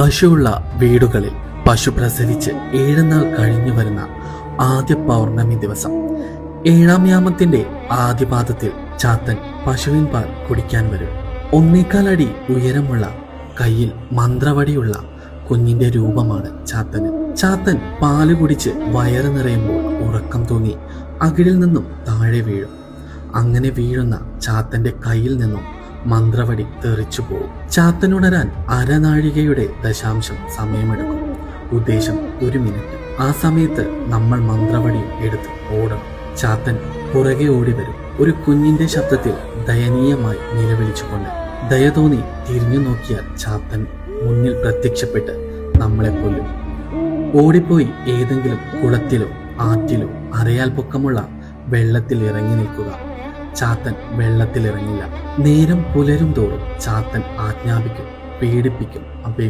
പശുവുള്ള വീടുകളിൽ പശു പ്രസവിച്ച് ഏഴുനാൾ കഴിഞ്ഞു വരുന്ന ആദ്യ പൗർണമി ദിവസം. ഏഴാം യാമത്തിന്റെ ആദ്യപാദത്തിൽ ചാത്തൻ പശുവിൻ പാൽ കുടിക്കാൻ വരും. ഒന്നേക്കാൽ അടി ഉയരമുള്ള കയ്യിൽ മന്ത്രവടിയുള്ള കുഞ്ഞിന്റെ രൂപമാണ് ചാത്തന്. ചാത്തൻ പാൽ കുടിച്ച് വയറ് നിറയുമ്പോൾ ഉറക്കം തൂങ്ങി അകിടിൽ നിന്നും താഴെ വീഴും. അങ്ങനെ വീഴുന്ന ചാത്തന്റെ കയ്യിൽ നിന്നും മന്ത്രവടി തെറിച്ചു പോകും. ചാത്തനുണരാൻ അരനാഴികയുടെ ദശാംശം സമയമെടുക്കും. ഉദ്ദേശം ഒരു മിനിറ്റ്. ആ സമയത്ത് നമ്മൾ മന്ത്രവടി എടുത്ത് ഓടണം. ചാത്തൻ പുറകെ ഓടി വരും ഒരു കുഞ്ഞിന്റെ ശബ്ദത്തിൽ ദയനീയമായി നിലവിളിച്ചുകൊണ്ട് ദയ തോന്നി തിരിഞ്ഞു നോക്കിയ ചാത്തൻ മുന്നിൽ പ്രത്യക്ഷപ്പെട്ട് നമ്മളെ കൊല്ലും ഓടിപ്പോയി ഏതെങ്കിലും കുളത്തിലോ ആറ്റിലോ അറിയാൽ പൊക്കമുള്ള വെള്ളത്തിൽ ഇറങ്ങി നിൽക്കുക. ചാത്തൻ വെള്ളത്തിലിറങ്ങില്ല. നേരം പുലരും തോറും ചാത്തൻ ആജ്ഞാപിക്കും പീഡിപ്പിക്കും അപേ